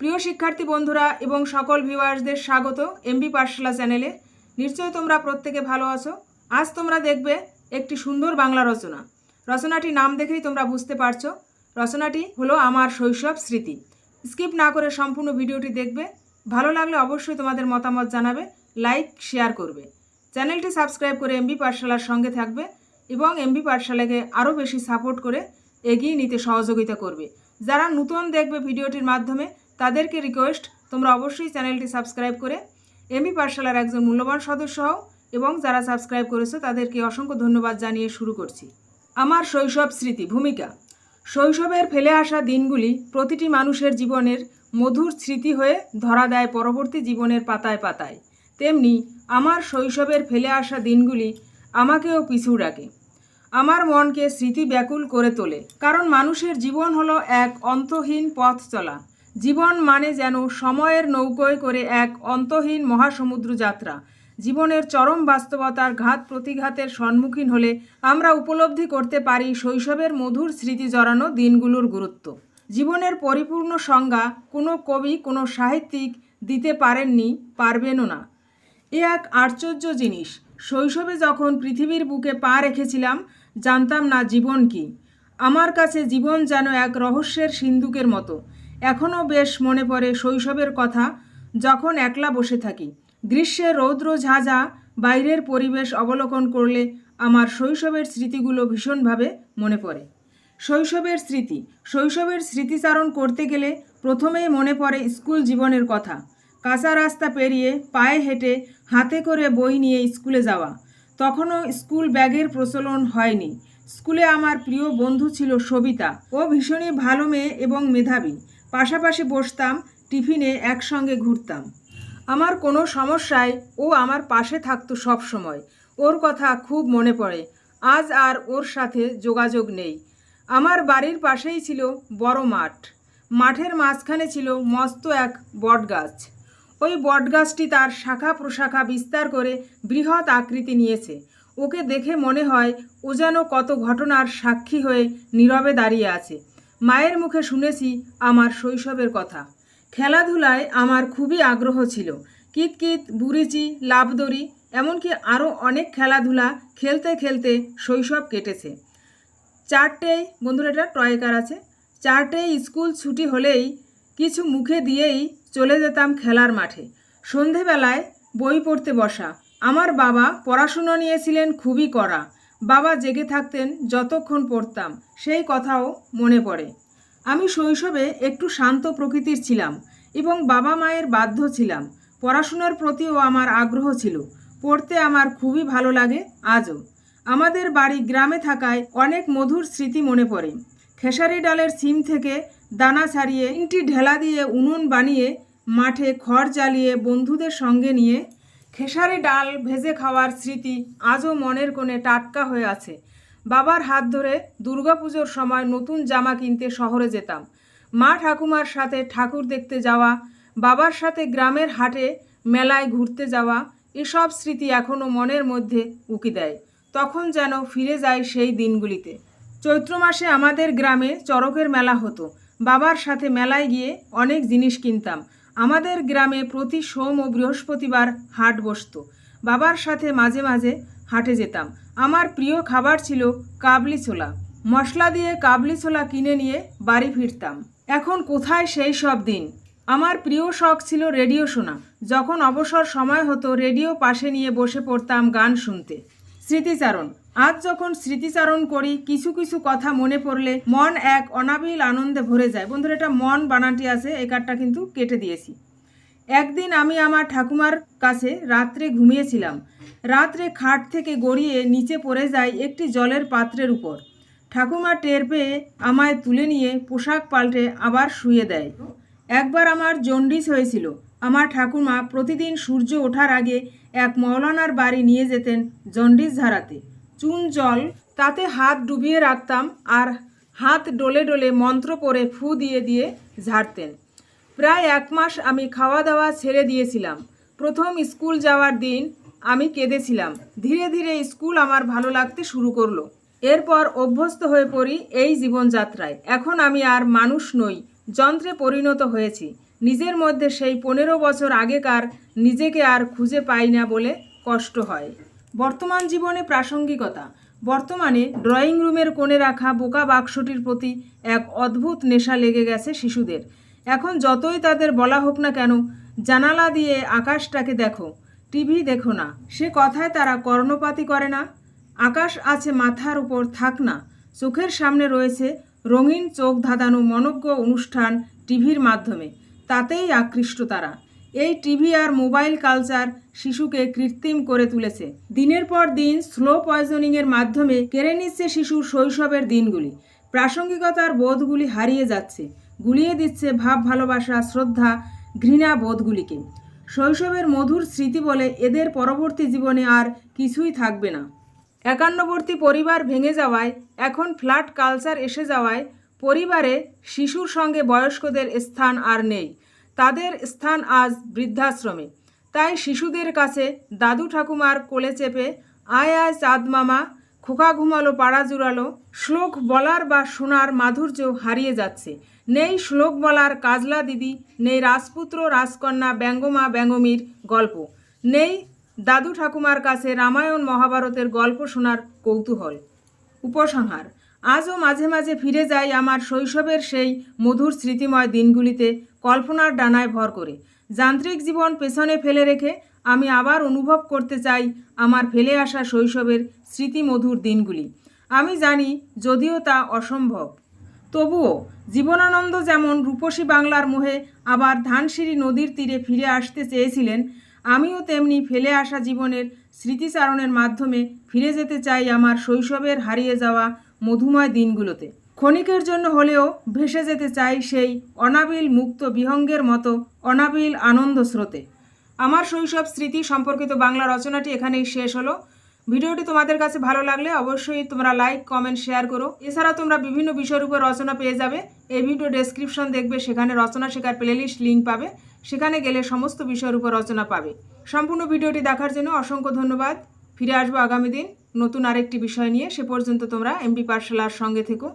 প্রিয় শিক্ষার্থী বন্ধুরা এবং সকল ভিউয়ার্সদের স্বাগত এমবি পাঠশালা চ্যানেলে নিশ্চয়ই তোমরা প্রত্যেকে ভালো আছো। আজ তোমরা দেখবে একটি সুন্দর বাংলা রচনা। রচনাটির নাম দেখেই তোমরা বুঝতে পারছ। রচনাটি হলো আমার শৈশব স্মৃতি। স্কিপ না করে সম্পূর্ণ ভিডিওটি দেখবে। ভালো লাগলে অবশ্যই তোমাদের মতামত জানাবে, লাইক শেয়ার করবে। চ্যানেলটি সাবস্ক্রাইব করে এমবি পাঠশালার সঙ্গে থাকবে এবং এমবি পাঠশালাকে আরও বেশি সাপোর্ট করে এগিয়ে নিতে সহযোগিতা করবে। যারা নতুন দেখবে ভিডিওটির মাধ্যমে তাদেরকে রিকোয়েস্ট তোমরা অবশ্যই চ্যানেলটি সাবস্ক্রাইব করে এমবি পাঠশালার একজন মূল্যবান সদস্য হও এবং যারা সাবস্ক্রাইব করেছ তাদেরকে অসংখ্য ধন্যবাদ জানিয়ে শুরু করছি। আমার শৈশব স্মৃতি, ভূমিকা। শৈশবের ফেলে আসা দিনগুলি প্রতিটি মানুষের জীবনের মধুর স্মৃতি হয়ে ধরা দেয় পরবর্তী জীবনের পাতায় পাতায়। তেমনি আমার শৈশবের ফেলে আসা দিনগুলি আমাকেও পিছু ডাকে। আমার মনকে স্মৃতি ব্যাকুল করে তোলে, কারণ মানুষের জীবন হলো এক অন্তহীন পথ চলা। জীবন মানে যেন সময়ের নৌকোয় করে এক অন্তহীন মহাসমুদ্র যাত্রা। জীবনের চরম বাস্তবতার ঘাত প্রতিঘাতের সম্মুখীন হলে আমরা উপলব্ধি করতে পারি শৈশবের মধুর স্মৃতি জড়ানো দিনগুলোর গুরুত্ব। জীবনের পরিপূর্ণ সংজ্ঞা কোনো কবি, কোনো সাহিত্যিক দিতে পারেননি, পারবেনও না। এ এক আশ্চর্য জিনিস। শৈশবে যখন পৃথিবীর বুকে পা রেখেছিলাম, জানতাম না জীবন কি। আমার কাছে জীবন যেন এক রহস্যের সিন্ধুকের মতো। এখনও বেশ মনে পড়ে শৈশবের কথা, যখন একলা বসে থাকি। গ্রীষ্মে রৌদ্র ঝাঁঝা, বাইরের পরিবেশ অবলোকন করলে আমার শৈশবের স্মৃতিগুলো ভীষণভাবে মনে পড়ে। শৈশবের স্মৃতি, শৈশবের স্মৃতিচারণ করতে গেলে প্রথমেই মনে পড়ে স্কুল জীবনের কথা। কাঁচা রাস্তা পেরিয়ে পায়ে হেঁটে হাতে করে বই নিয়ে স্কুলে যাওয়া। তখনও স্কুল ব্যাগের প্রচলন হয়নি। স্কুলে আমার প্রিয় বন্ধু ছিল সবিতা। ও ভীষণই ভালো মেয়ে এবং মেধাবী। পাশাপাশি বসতাম, টিফিনে একসঙ্গে ঘুরতাম। আমার কোনো সমস্যায় ও আমার পাশে থাকতো সব সময়। ওর কথা খুব মনে পড়ে। আজ আর ওর সাথে যোগাযোগ নেই। আমার বাড়ির পাশেই ছিল বড় মাঠ। মাঠের মাঝখানে ছিল মস্ত এক বটগাছ। ওই বটগাছটি তার শাখা প্রশাখা বিস্তার করে বৃহৎ আকৃতি নিয়েছে। ওকে দেখে মনে হয় ও যেন কত ঘটনার সাক্ষী হয়ে নীরবে দাঁড়িয়ে আছে। মায়ের মুখে শুনেছি আমার শৈশবের কথা। খেলাধুলায় আমার খুবই আগ্রহ ছিল। কিতকিত, বুড়িচি লাভদড়ি এমনকি আরও অনেক খেলাধুলা খেলতে খেলতে শৈশব কেটেছে। চারটেই বন্ধুরা, এটা টয়কার আছে? চারটেই স্কুল ছুটি হলেই কিছু মুখে দিয়েই চলে যেতাম খেলার মাঠে। সন্ধেবেলায় বই পড়তে বসা। আমার বাবা পড়াশুনো নিয়েছিলেন খুবই কড়া। বাবা জেগে থাকতেন যতক্ষণ পড়তাম, সেই কথাও মনে পড়ে। আমি শৈশবে একটু শান্ত প্রকৃতির ছিলাম এবং বাবা মায়ের বাধ্য ছিলাম। পড়াশোনার প্রতিও আমার আগ্রহ ছিল। পড়তে আমার খুবই ভালো লাগে আজও। আমাদের বাড়ি গ্রামে থাকায় অনেক মধুর স্মৃতি মনে পড়ে। খেসারি ডালের সিম থেকে দানা ছাড়িয়ে তিনটি ঢেলা দিয়ে উনুন বানিয়ে, মাঠে খড় জ্বালিয়ে বন্ধুদের সঙ্গে নিয়ে খেসারি ডাল ভেজে খাওয়ার স্মৃতি আজও মনের কোণে টাটকা হয়ে আছে। বাবার হাত ধরে দুর্গাপুজোর সময় নতুন জামা কিনতে শহরে যেতাম। মা ঠাকুমার সাথে ঠাকুর দেখতে যাওয়া, বাবার সাথে গ্রামের হাটে, মেলায় ঘুরতে যাওয়া, এসব স্মৃতি এখনও মনের মধ্যে উকি দেয়। তখন যেন ফিরে যায় সেই দিনগুলিতে। চৈত্র মাসে আমাদের গ্রামে চড়কের মেলা হতো। বাবার সাথে মেলায় গিয়ে অনেক জিনিস কিনতাম। আমাদের গ্রামে প্রতি সোম ও বৃহস্পতিবার হাট বসতো। বাবার সাথে মাঝে মাঝে হাটে যেতাম। আমার প্রিয় খাবার ছিল কাবলি ছোলা। মশলা দিয়ে কাবলি ছোলা কিনে নিয়ে বাড়ি ফিরতাম। এখন কোথায় সেই সব দিন? আমার প্রিয় শখ ছিল রেডিও শোনা। যখন অবসর সময় হতো, রেডিও পাশে নিয়ে বসে পড়তাম গান শুনতে। স্মৃতিচারণ। আজ যখন স্মৃতিচারণ করি, কিছু কিছু কথা মনে পড়লে মন এক অনাবিল আনন্দে ভরে যায়। বন্ধুরা, এটা মন বানানটি আছে, এই কার্ডটা কিন্তু কেটে দিয়েছি। একদিন আমি আমার ঠাকুমার কাছে রাত্রে ঘুমিয়েছিলাম। রাত্রে খাট থেকে গড়িয়ে নিচে পড়ে যায় একটি জলের পাত্রের উপর। ঠাকুমা টের পেয়ে আমায় তুলে নিয়ে পোশাক পাল্টে আবার শুয়ে দেয়। একবার আমার জন্ডিস হয়েছিল। আমার ঠাকুমা প্রতিদিন সূর্য ওঠার আগে এক মৌলানার বাড়ি নিয়ে যেতেন জন্ডিস ঝাড়াতে। চুন জল, তাতে হাত ডুবিয়ে রাখতাম আর হাত ডলে ডলে মন্ত্র পরে ফু দিয়ে দিয়ে ঝাড়তেন। প্রায় এক মাস আমি খাওয়া দাওয়া ছেড়ে দিয়েছিলাম। প্রথম স্কুল যাওয়ার দিন আমি কেঁদেছিলাম। ধীরে ধীরে স্কুল আমার ভালো লাগতে শুরু করল। এরপর অভ্যস্ত হয়ে পড়ি এই জীবনযাত্রায়। এখন আমি আর মানুষ নই, যন্ত্রে পরিণত হয়েছি। নিজের মধ্যে সেই পনেরো বছর আগেকার নিজেকে আর খুঁজে পাই না বলে কষ্ট হয়। বর্তমান জীবনে প্রাসঙ্গিকতা, বর্তমানে ড্রয়িং রুমের কোণে রাখা বোকা বাক্সটির প্রতি এক অদ্ভুত নেশা লেগে গেছে শিশুদের। এখন যতই তাদের বলা হোক না কেন, জানালা দিয়ে আকাশটাকে দেখো, টিভি দেখো না, সে কথায় তারা কর্ণপাতি করে না। আকাশ আছে মাথার উপর, থাক না, চোখের সামনে রয়েছে রঙিন চোখ ধাঁধানো মনজ্ঞ অনুষ্ঠান টিভির মাধ্যমে। তাতেই আকৃষ্ট তারা। এই টিভি আর মোবাইল কালচার শিশুকে কৃত্রিম করে তুলেছে। দিনের পর দিন স্লো পয়জনিংয়ের মাধ্যমে কেড়ে নিচ্ছে শিশুর শৈশবের দিনগুলি। প্রাসঙ্গিকতার বোধগুলি হারিয়ে যাচ্ছে। গুলিয়ে দিচ্ছে ভাব, ভালোবাসা, শ্রদ্ধা, ঘৃণা বোধগুলিকে। শৈশবের মধুর স্মৃতি বলে এদের পরবর্তী জীবনে আর কিছুই থাকবে না। একান্নবর্তী পরিবার ভেঙে যাওয়ায়, এখন ফ্ল্যাট কালচার এসে যাওয়ায় পরিবারে শিশুর সঙ্গে বয়স্কদের স্থান আর নেই। তাদের স্থান আজ বৃদ্ধাশ্রমে। তাই শিশুদের কাছে দাদু ঠাকুমার কোলে চেপে আয় আয় চাঁদ মামা, খোকা ঘুমালো, পাড়া জুড়ালো, শ্লোক বলার বা শোনার মাধুর্য হারিয়ে যাচ্ছে। নেই শ্লোক বলার কাজলা দিদি, নেই রাজপুত্র, রাজকন্যা, ব্যঙ্গমা, ব্যঙ্গমীর গল্প। নেই দাদু ঠাকুমার কাছে রামায়ণ, মহাভারতের গল্প শোনার কৌতূহল। উপসংহার। আজও মাঝে মাঝে ফিরে যাই আমার শৈশবের সেই মধুর স্মৃতিময় দিনগুলিতে কল্পনার ডানায় ভর করে। যান্ত্রিক জীবন পেছনে ফেলে রেখে আমি আবার অনুভব করতে চাই আমার ফেলে আসা শৈশবের স্মৃতিমধুর দিনগুলি। আমি জানি যদিও তা অসম্ভব। তবুও জীবনানন্দ যেমন রূপসী বাংলার মোহে আবার ধানসিঁড়ি নদীর তীরে ফিরে আসতে চেয়েছিলেন, আমিও তেমনি ফেলে আসা জীবনের স্মৃতিচারণের মাধ্যমে ফিরে যেতে চাই আমার শৈশবের হারিয়ে যাওয়া মধুময় দিনগুলোতে। ক্ষণিকের জন্য হলেও ভেসে যেতে চাই সেই অনাবিল মুক্ত বিহঙ্গের মতো অনাবিল আনন্দ স্রোতে। আমার শৈশব স্মৃতি সম্পর্কিত বাংলা রচনাটি এখানেই শেষ হলো। ভিডিওটি তোমাদের কাছে ভালো লাগলে অবশ্যই তোমরা লাইক, কমেন্ট, শেয়ার করো। এছাড়া তোমরা বিভিন্ন বিষয়ের উপর রচনা পেয়ে যাবে। এই ভিডিও ডেসক্রিপশন দেখবে, সেখানে রচনা শেখার প্লেলিস্ট লিঙ্ক পাবে। সেখানে গেলে সমস্ত বিষয়ের উপর রচনা পাবে। সম্পূর্ণ ভিডিওটি দেখার জন্য অসংখ্য ধন্যবাদ। ফিরে আসব আগামী দিন। নতুন আরেকটি বিষয় নিয়ে সে পর্যন্ত তোমরা এমপি পাঠশালার সঙ্গে থেকো।